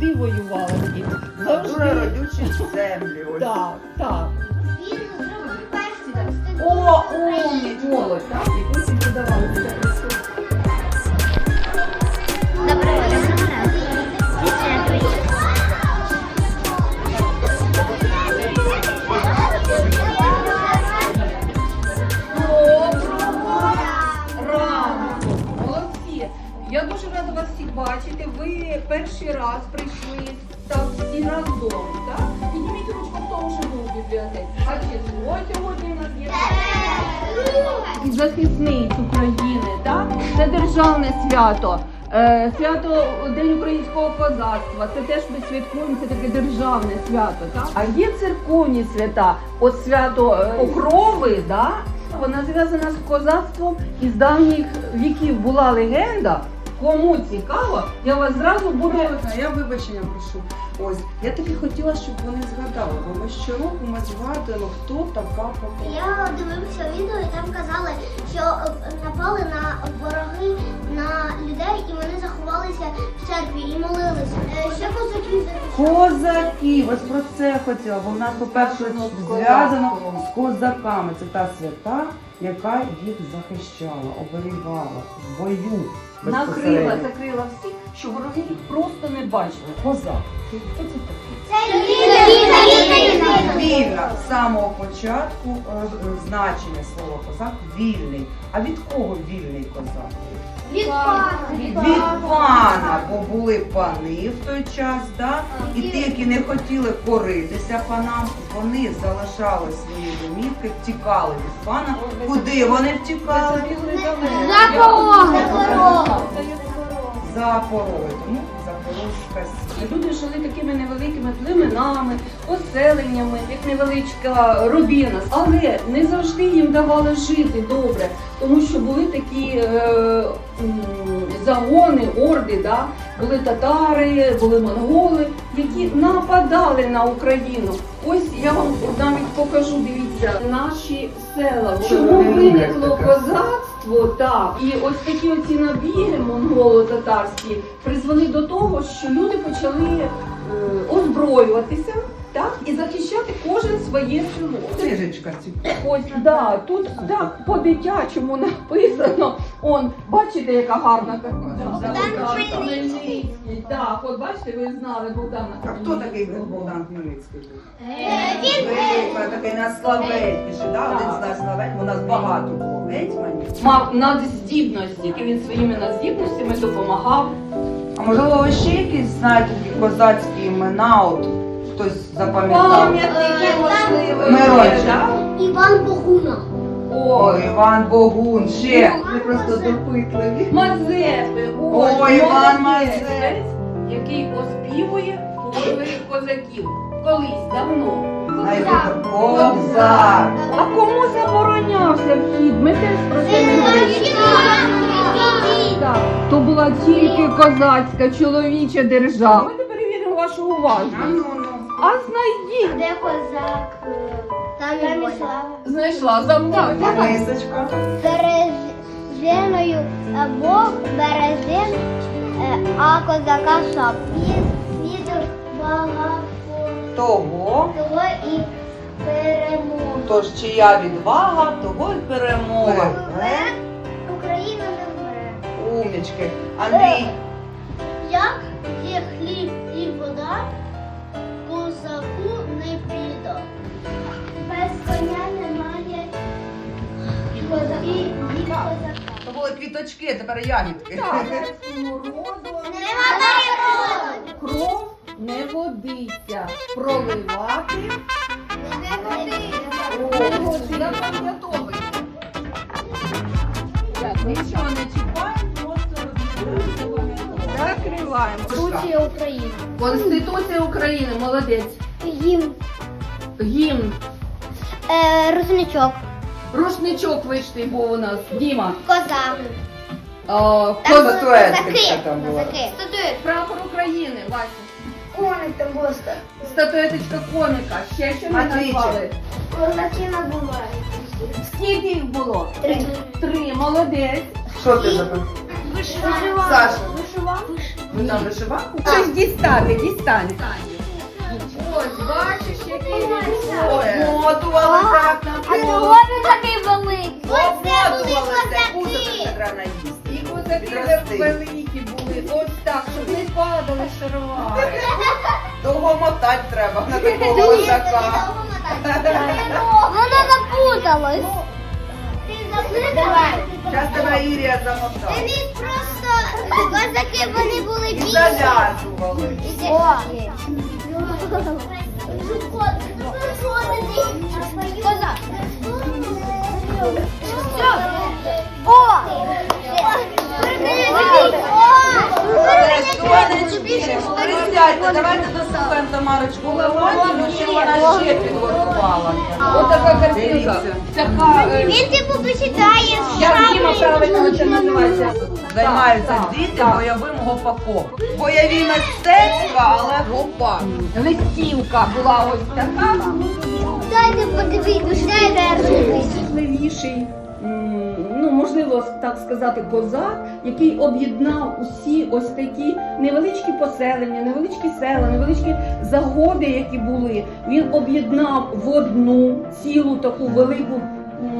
завжди воювала. Дуже Завжди. родючі землі. Ось. Так, так. Він зробив перший О, умніч, молодь, так? І потім додавали перший раз прийшли так всі разом, так? Підніміть ручку в тому, що ви у бібліотеці. А число сьогодні в нас є захисниць України, так? Це державне свято. Е, Свято День українського козацтва. Це теж ми святкуємо, це таке державне свято. Так? А є церковні свята. От свято е, Покрови, да? вона зв'язана з козацтвом і з давніх віків була легенда. Кому цікаво, я вас зразу буду. Молодь, я вибачення прошу. Ось, я таки хотіла, щоб вони згадали, бо ми щороку ми згадуємо, хто така покрова. Я дивився відео і там казали, що е, напали на вороги на людей і вони заховалися в церкві і молилися. Е, Ще козаків. Козаки, ось про це хотіла, бо в нас, по-перше, Зв'язано з козаками. Це та свята, яка їх захищала, оберігала в бою. Накрила, закрила всіх, що вороги їх просто не бачили. Козак. Це? Вільна Вільна з самого початку е, е, значення слова козак вільний. А від кого вільний козак? Від пана. Від пана, бо були пани в той час, да? і ті, які не хотіли коритися панам, вони залишали свої домівки, втікали від пана. Куди вони втікали? За порогом. За пороги. Тому Запорозька Січ. Люди жили такими невеликими племенами, поселеннями, як невеличка родина. Але не завжди їм давали жити добре, тому що були такі е, загони, орди, да? були татари, були монголи, які нападали на Україну. Ось я вам навіть покажу, дивіться, наші села. Чому виникло козацтво? Так, і ось такі оці набіги монголо-татарські призвели до того, що люди почали е, озброюватися. І захищати кожен своє село. Книжечка ці. Ось да, тут так по-дитячому написано. Он, бачите, яка гарна картина. Хмельницький. Так, от бачите, ви знали Богдана. А хто такий був Богдан Хмельницький був? Він Він такий найславетніший, да? один з найславетніших. У нас багато було гетьманів. Мав надздібності, які він своїми надздібностями допомагав. А можливо, ви ще якісь знаєте такі козацькі імена, от хтось запам'ятав? Пам'ятники, Е, можливо, Мирончик. Іван Богуна. О, Іван Богун, ще. Ми просто допитливі. Мазепи, О, ось, Іван молодець, Мазеп. який оспівує подвиг козаків. Колись давно. Кобзар. А кому заборонявся вхід? Ми теж про це не говорили. Так, то була тільки козацька чоловіча держава. Давайте перевіримо вашу А ну. А знайдіть. Де козак? Там і слава. Знайшла за мною. Давай. Мисочка. Бережиною Бог бережин, е, а козака. Він свідок багато Того. того і перемог. Тож чия відвага, того й перемога. Україна не вмре. Умнічки. Андрій. Були тепер ягідки. Так. Перемоги. Кров не водиться. Проливати. Не годиться. О, запам'ятовуйте. Нічого не чіпаємо, просто закриваємо. Конституція України. Конституція України, молодець. Гімн. Гімн. Е, Русничок. Рушничок вийшли, був у нас. Діма. Коза. О, коз- статуетка там була. Статует. Прапор України, Вася. Коник там було. Статуеточка коника. Ще що ми назвали? Козаки набувають. Скільки їх було? Три. Три, молодець. Що ти запитав? Вишиванка. Саша. Вишиванка. Ви там вишиванку? Щось дістати, дістань. Ось, бачиш, наїсти. І козаки Підрости. великі були. Ось так, щоб не падали шаровари. Довго мотати треба на такого козака. Вона запуталась. Ти запуталась? Зараз тебе Ірія замотає. Вони просто козаки, вони були І більші. зав'язували. О! Козак. О! Давайте дослухаємо Тамарочку Леонтівну, що вона ще підготувала. Ось така картинка. Е, Він типу почитає як Діма правильно. Займаються діти бойовим гопаком. Бойові мистецтва, але гопак. Листівка була ось така. Дайте подивитися, держитись. найважливіший, ну можливо так сказати, козак, який об'єднав усі ось такі невеличкі поселення, невеличкі села, невеличкі загоди, які були. Він об'єднав в одну цілу таку велику.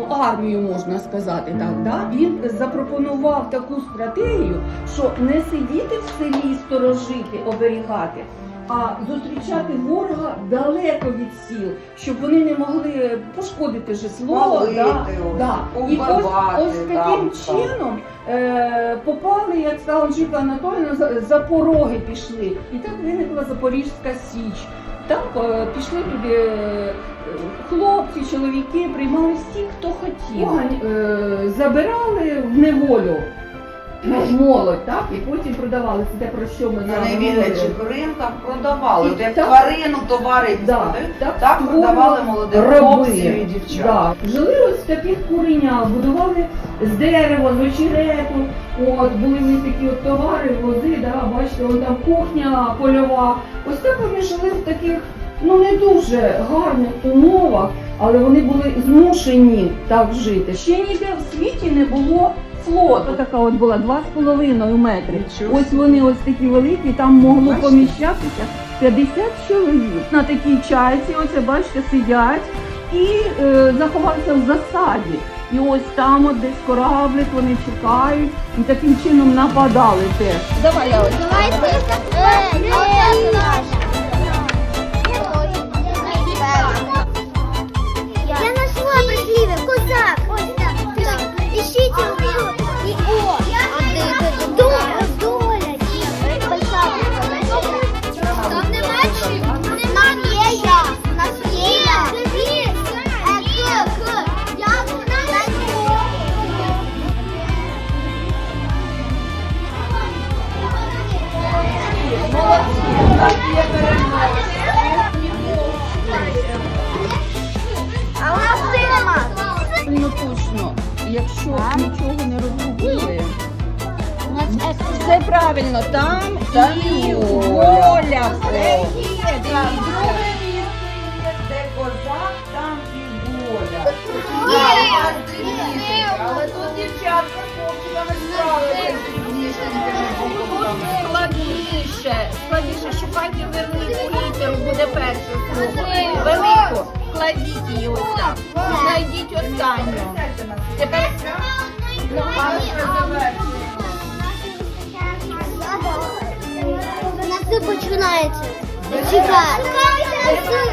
Армію можна сказати так, да? він запропонував таку стратегію, що не сидіти в селі, сторожити, оберігати, а зустрічати ворога далеко від сіл, щоб вони не могли пошкодити житло. Палити, да, ось, да. І ось, ось таким так. чином е, попали, як сказала Анжеліка Анатольовна, за, за пороги пішли. І так виникла Запорізька Січ. Так е, пішли туди е, хлопці, чоловіки, приймали всіх, хто хотів. Е, забирали в неволю. Молодь, так, і потім продавали це те, про що ми На невільничих ринках продавали. От як Так. тварину товари Да, продають, так, так продавали молодих раби. хлопців і дівчат. Да. Жили ось в таких куренях, будували з дерева, з очерету. От були в них такі от товари, вози, бачите, вон там кухня польова. Ось так вони жили в таких ну не дуже гарних умовах, але вони були змушені так жити. Ще ніде в світі не було. Флоту така от була 2,5 метри. Ось вони ось такі великі, там могло поміщатися 50 чоловік. На такій чайці, оце бачите, сидять і е, заховався в засаді. І ось там от десь кораблик, вони чекають і таким чином нападали теж. Давай я ось. Давайте. Правильно, там Там і воля. Так, є, Друге дивіться. місце де козак, там і воля. Але тут дівчатка хлопчиками. Складніше, складніше шукайте велику літеру, буде перше. Велику, кладіть її ось так. Знайдіть останню. Тепер У нас все починається. Чекай. А давайте ви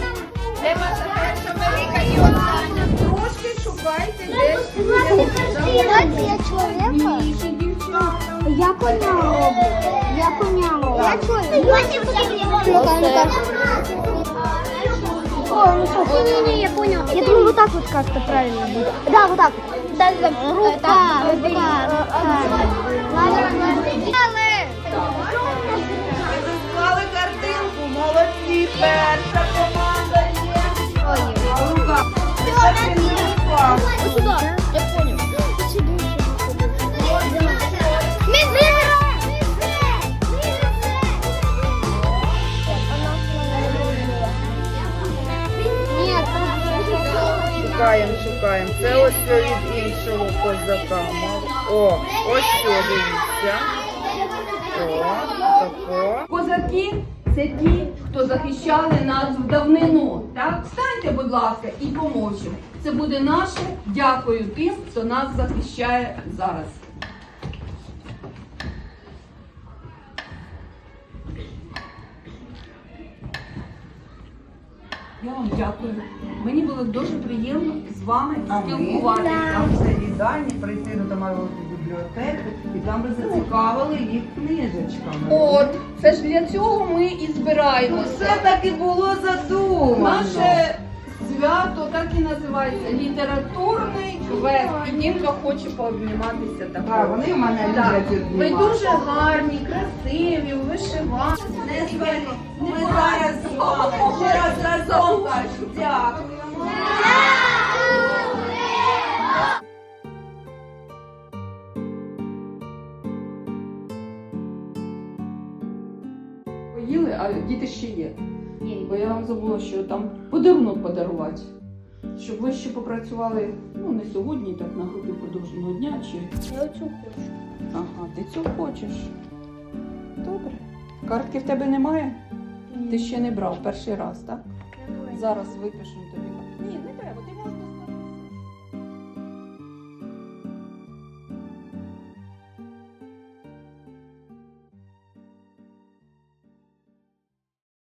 нам перша велика і остання. Трошки шукайте десь. Давайте я чоловіка. Я коня роблю. Я коня роблю. Я чоловік. Ну-ка, ну-ка. О, ну что? Не-не-не, я понял. Я думаю, вот так вот как-то правильно будет. Да, вот так. Да, да, рука, рука, перша команда є. Рука. Я понял. Мы выиграем! Нет, Шукаємо, шукаємо. Це ось від іншого козака. О, ось що дивіться. Козаки це ті, хто захищали нас в давнину. Так, встаньте, будь ласка, і помовчимо. Це буде наше дякую тим, хто нас захищає зараз. Я вам дякую. Мені було дуже приємно з вами А ми спілкуватися. там все їдальні, прийти до Тамарової бібліотеки, і там ви зацікавили їх книжечками. От, це ж для цього ми і збираємося. Все так і було задумано. Наше свято так і називається літературний квест. І Дімка хоче пообніматися Так, також. вони в мене Так, люблять ви обнімати. дуже гарні, красиві, вишивані. Не звали. Ми зараз з вами ще раз разом кажу. Дякуємо. Забула, що там подарунок подарувати. Щоб ви ще попрацювали, ну не сьогодні, так на групі продовженого дня чи. Я цю хочу. Ага, ти цього хочеш. Добре. Картки в тебе немає? Ти ще не брав перший раз, так? Зараз випишу